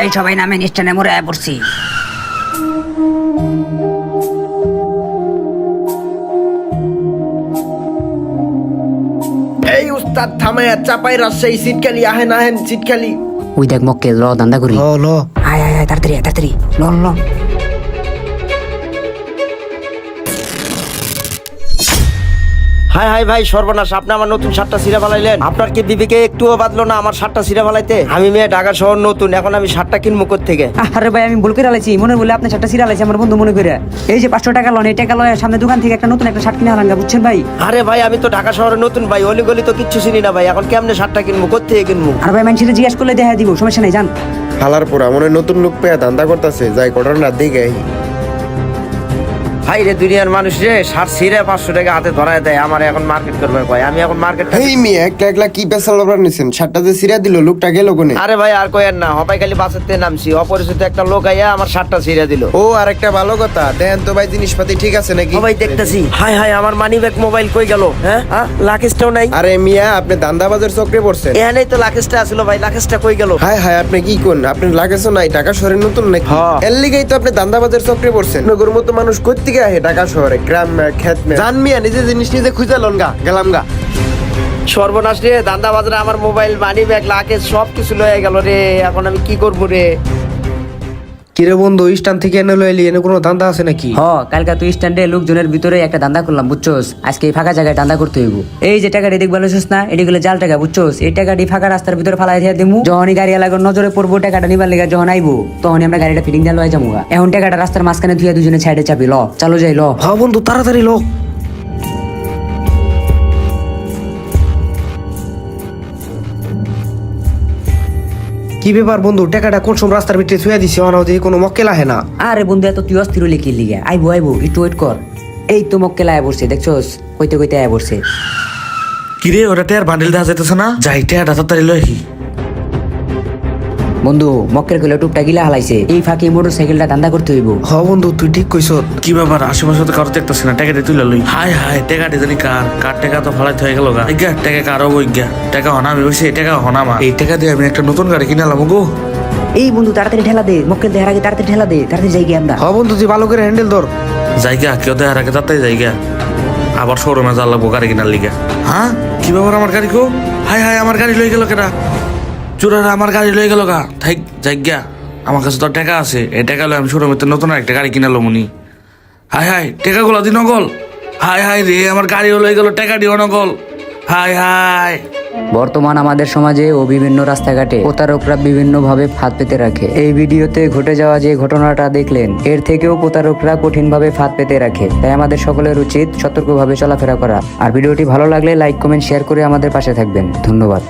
এই সবাই নামে নিষ্ঠানে মরে পড়ছি। এই উস্তাদ থামে চাপাই রাজশাহী সিটকালি আহেন আহেন সিটকালি ওই দেখ মক্কে ল দান্দা করি। ল ল। আয় আয় আয় তাড়াতাড়ি তাড়াতাড়ি। ল ল। হাই হাই ভাই সর্বনাশ আপনি আমার নতুন শার্টটা সিরা ফেলাইলেন। আপনার কি বিবেকে একটুও বাদলো না আমার শার্টটা সিরা ফেলাইতে? আমি মেয়ে ঢাকা শহর নতুন এখন আমি শার্টটা কিনবো থেকে আরে ভাই আমি ভুল করে আলাইছি। মনে বলে আপনার শার্টটা সিরা আলাইছি আমার বন্ধু মনে করে। এই যে পাঁচশো টাকা লন এই টাকা লয় সামনে দোকান থেকে একটা নতুন একটা শার্ট কিনে আলাঙ্গা বুঝছেন ভাই? আরে ভাই আমি তো ঢাকা শহরে নতুন ভাই অলি গলি তো কিচ্ছু চিনি না ভাই এখন কেমনে শার্টটা কিনবো থেকে কিনবো? আর ভাই মানুষের জিজ্ঞাসা করলে দেখা দিব সমস্যা নেই জান হালার পোড়া মনে হয় নতুন লোক পেয়ে ধান্দা করতেছে যাই কটার না দিকে ভাই রে দুনিয়ার মানুষ রে শার্ট সিরে পাঁচশো টাকা হাতে ধরায় দেয় আমার এখন মার্কেট করবে কয় আমি এখন মার্কেট এই মেয়ে একলা একলা কি পেশাল ওপর নিছেন? শার্টটা যে সিরা দিল লোকটা গেল কোনে? আরে ভাই আর কয়েন না হবাই খালি বাসের তে নামছি অপরিচিত একটা লোক আইয়া আমার শার্টটা ছিঁড়ে দিল। ও আর একটা ভালো কথা। দেখেন তো ভাই জিনিসপাতি ঠিক আছে নাকি? সবাই দেখতেছি। হাই হাই আমার মানি ব্যাগ মোবাইল কই গেল? হ্যাঁ? লাকেশটাও নাই? আরে মিয়া আপনি ধান্দাবাজের চক্রে পড়ছেন। এখানেই তো লাকেশটা আসলো ভাই লাকেশটা কই গেল? হাই হাই আপনি কি কোন? আপনি লাগেছো নাই ঢাকা শহরে নতুন নাকি? হ্যাঁ। এর লিগেই তো আপনি ধান্দাবাজের চক্রে পড়ছেন। নগর মতো মানুষ কই থেকে আহে ঢাকা শহরে, গ্রাম খেত জান মিয়া নিজে জিনিস নিজে খুঁজে লন গা, গেলাম গা। সর্বনাশ রে, দান্দা বাজারে, আমার মোবাইল মানি ব্যাগ লাগে সব কিছু লয়ে গেল রে, এখন আমি কি করব রে? কিরে বন্ধু স্ট্যান্ড থেকে এনে লইলি এনে কোনো ধান্দা আছে নাকি? হ কালকা তুই স্ট্যান্ডে লোকজনের ভিতরে একটা দান্দা করলাম বুঝছোস? আজকে এই ফাঁকা জায়গায় দান্দা করতে হইব। এই যে টাকাটি দেখবার লইছিস না এটি গুলো জাল টাকা বুঝছোস? এই টাকাটি ফাঁকা রাস্তার ভিতরে ফালাই দিয়ে দিমু যখনই গাড়ি এলাকার নজরে পড়ব টাকাটা নিবার লেগে যখন আইবো তখনই আমরা গাড়িটা ফিটিং দিয়ে লয়ে যাব এখন টাকাটা রাস্তার মাঝখানে ধুয়ে দুজনে সাইডে চাপি ল চালু যাই ল। হ বন্ধু তাড়াতাড়ি লো। কি ব্যাপার বন্ধু? টাকাটা কোন সময় রাস্তার ভিতরে ছুঁয়া দিছি? অনাও দিয়ে কোনো মক্কেল আহে না? আরে বন্ধু এত তুই অস্থির হলে কি লিগে আইবো আইবো একটু ওয়েট কর। এই তো মক্কেল আয় বসছে দেখছোস? কইতে কইতে আয় বসছে কিরে ওটা টেয়ার বান্ডেল দেওয়া যেতেছে না? যাই টেয়ারটা তাড়াতাড়ি লই। বন্ধু মক্কের কইলে টুপটা গিলা হালাইছে। এই ফাঁকে মোটর সাইকেলটা দান্দা করতে হইব। হ বন্ধু তুই ঠিক কইছ। কি ব্যাপার? আশেপাশে তো কারও দেখতেছি না। টাকাটা তুলে লই। হাই হাই টাকাটি জানি কার। কার টাকা তো ফালাইতে হয়ে গেল গা। ইজ্ঞা টাকা কারও টাকা হনা এই টাকা হনা মা। এই টাকা দিয়ে আমি একটা নতুন গাড়ি কিনালাম গো এই বন্ধু তাড়াতাড়ি ঠেলা দে। মক্কেল দেহার আগে তাড়াতাড়ি ঠেলা দে। তাড়াতাড়ি যাই গিয়ে আমরা হ বন্ধু তুই ভালো করে হ্যান্ডেল ধর। জায়গা কেউ দেখার আগে তাড়াতাড়ি জায়গা আবার শোরুমে যা লাগবো গাড়ি কিনার লিগা। হ্যাঁ? কি ব্যাপার আমার গাড়ি কো হাই হাই আমার গাড়ি লই গেল কেনা চুরারা আমার গাড়ি লই গেল গা। থাইক জায়গা আমার কাছে তো টাকা আছে, এই টাকা লই আমি শোরুমে তো নতুন একটা গাড়ি কিনালো মুনি হাই হাই, টাকাগুলো দি নগল। হাই হাই রে, আমার গাড়িও লই গেল, টাকা দিও নগল। হাই হাই। বর্তমান আমাদের সমাজে ও বিভিন্ন রাস্তাঘাটে প্রতারকরা বিভিন্ন ভাবে ফাঁদ পেতে রাখে। এই ভিডিওতে ঘটে যাওয়া যে ঘটনাটা দেখলেন, এর থেকেও প্রতারকরা কঠিন ভাবে ফাঁদ পেতে রাখে। তাই আমাদের সকলের উচিত সতর্কভাবে চলাফেরা করা। আর ভিডিওটি ভালো লাগলে লাইক, কমেন্ট, শেয়ার করে আমাদের পাশে থাকবেন। ধন্যবাদ।